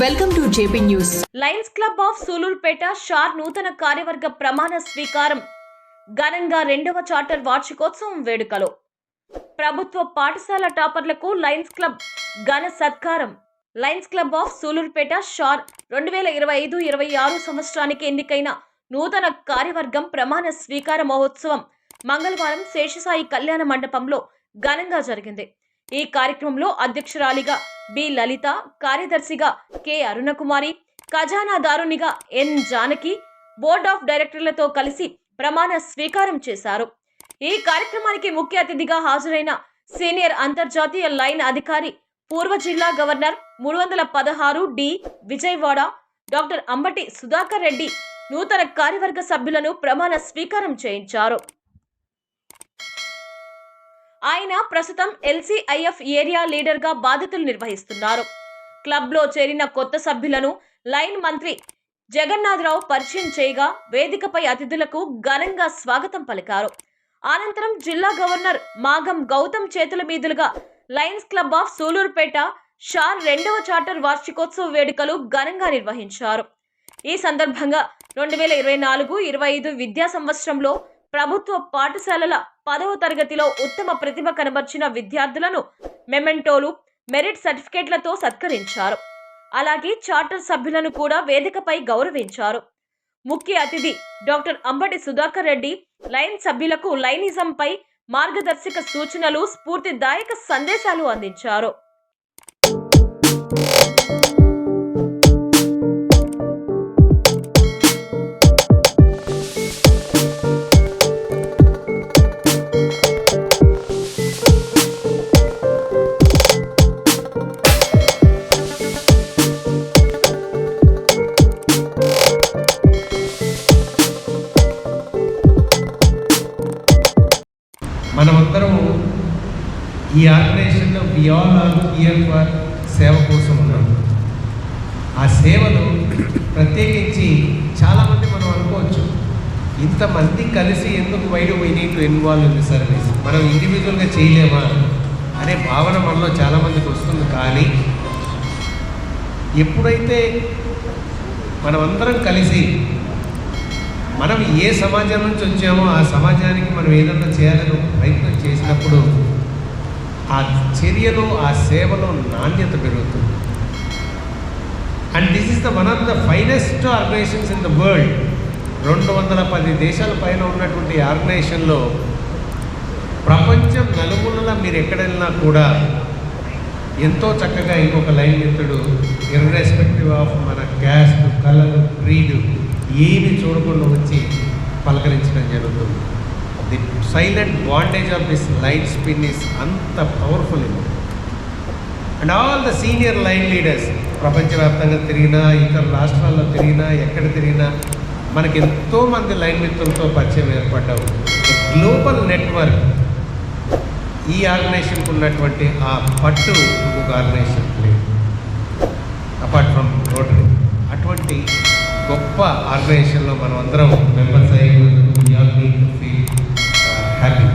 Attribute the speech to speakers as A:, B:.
A: Welcome to JP news
B: lions club of Sullurpeta SHAR నూతన కార్యవర్గ ప్రమాణ స్వీకారం ఘనంగా రెండవ చార్టర్ వార్షికోత్సవం వేడుకలో. ప్రభుత్వ పాఠశాల టాపర్లకు లయన్స్ క్లబ్ ఘన సత్కారం. Lions club of Sullurpeta SHAR రెండు వేల ఇరవై ఐదు ఇరవై ఆరు సంవత్సరానికి ఎన్నికైన నూతన కార్యవర్గం ప్రమాణ స్వీకార మహోత్సవం మంగళవారం శేషసాయి కళ్యాణ మండపంలో ఘనంగా జరిగింది. ఈ కార్యక్రమంలో అధ్యక్షురాలిగా బి. లలిత కార్యదర్శిగా కె. అరుణకుమారి ఖజానాదారునిగా ఎన్. జానకి బోర్డ్ ఆఫ్ డైరెక్టర్లతో కలిసి ప్రమాణ స్వీకారం చేశారు. ఈ కార్యక్రమానికి ముఖ్య అతిథిగా హాజరైన సీనియర్ అంతర్జాతీయ లైన్ అధికారి పూర్వ జిల్లా గవర్నర్ మూడు వందల పదహారు డి. విజయవాడ డాక్టర్ అంబటి సుధాకర్ రెడ్డి నూతన కార్యవర్గ సభ్యులను ప్రమాణ స్వీకారం చేయించారు. ఆయన ప్రస్తుతం ఎల్సీఐఎఫ్ ఏరియా లీడర్గా బాధ్యతలు నిర్వహిస్తున్నారు. క్లబ్లో చేరిన కొత్త సభ్యులను లైన్ మంత్రి జగన్నాథరావు పరిచయం చేయగా వేదికపై అతిథులకు ఘనంగా స్వాగతం పలికారు. అనంతరం జిల్లా గవర్నర్ మాగం గౌతమ్ చేతుల మీదులుగా lions club of Sullurupeta SHAR రెండవ చార్టర్ వార్షికోత్సవ వేడుకలు ఘనంగా నిర్వహించారు. ఈ సందర్భంగా రెండు వేల ఇరవై నాలుగు ఇరవై ఐదు విద్యా సంవత్సరంలో ప్రభుత్వ పాఠశాలల పదవ తరగతిలో ఉత్తమ ప్రతిభ కనబర్చిన విద్యార్థులను మెమెంటోలు మెరిట్ సర్టిఫికేట్లతో సత్కరించారు. అలాగే చార్టర్ సభ్యులను కూడా వేదికపై గౌరవించారు. ముఖ్య అతిథి డాక్టర్ అంబటి సుధాకర్ రెడ్డి లైన్ సభ్యులకు లైనిజంపై మార్గదర్శక సూచనలు స్ఫూర్తిదాయక సందేశాలు అందించారు.
C: ఈ ఆర్గనైజేషన్లో we all are here for సేవ కోసం ఉన్నాం ఆ సేవలు ప్రత్యేకించి చాలామంది మనం అనుకోవచ్చు ఇంతమంది కలిసి ఎందుకు why why to involve in sir service మనం ఇండివిజువల్గా చేయలేమా? అనే భావన మనలో చాలామందికి వస్తుంది. కానీ ఎప్పుడైతే మనమందరం కలిసి మనం ఏ సమాజం నుంచి వచ్చామో ఆ సమాజానికి మనం ఏదైనా చేయాలని ప్రయత్నం ఆ చర్యలో ఆ సేవలో నాణ్యత పెరుగుతుంది. And this is the one of the finest organisations in the world రెండు వందల పది దేశాల పైన ఉన్నటువంటి ఆర్గనైజేషన్లో ప్రపంచం నలుమూలలా మీరు ఎక్కడ వెళ్ళినా కూడా ఎంతో చక్కగా ఇంకొక లైన్ మిత్రుడు ఇర్రెస్పెక్టివ్ ఆఫ్ మన క్యాస్ట్ కలర్ క్రీడ్ ఏమి చూడకుండా వచ్చి పలకరించడం జరుగుతుంది. The silent bondage of this lion spin is అంత పవర్ఫుల్ ఇది. And all the senior lion leaders ప్రపంచవ్యాప్తంగా తిరిగినా ఇతర రాష్ట్రాల్లో తిరిగినా ఎక్కడ తిరిగినా మనకి ఎంతోమంది లైన్ మిత్రులతో పరిచయం ఏర్పడ్డావు. గ్లోబల్ నెట్వర్క్ ఈ ఆర్గనైజేషన్కి ఉన్నటువంటి ఆ పట్టు ఇంకొక ఆర్గనైజేషన్ లేదు. అపార్ట్ ఫ్రమ్ రోటరీ అటువంటి గొప్ప ఆర్గనైజేషన్లో మనం అందరం మెంబర్స్ అయ్యి ఫీల్ happy.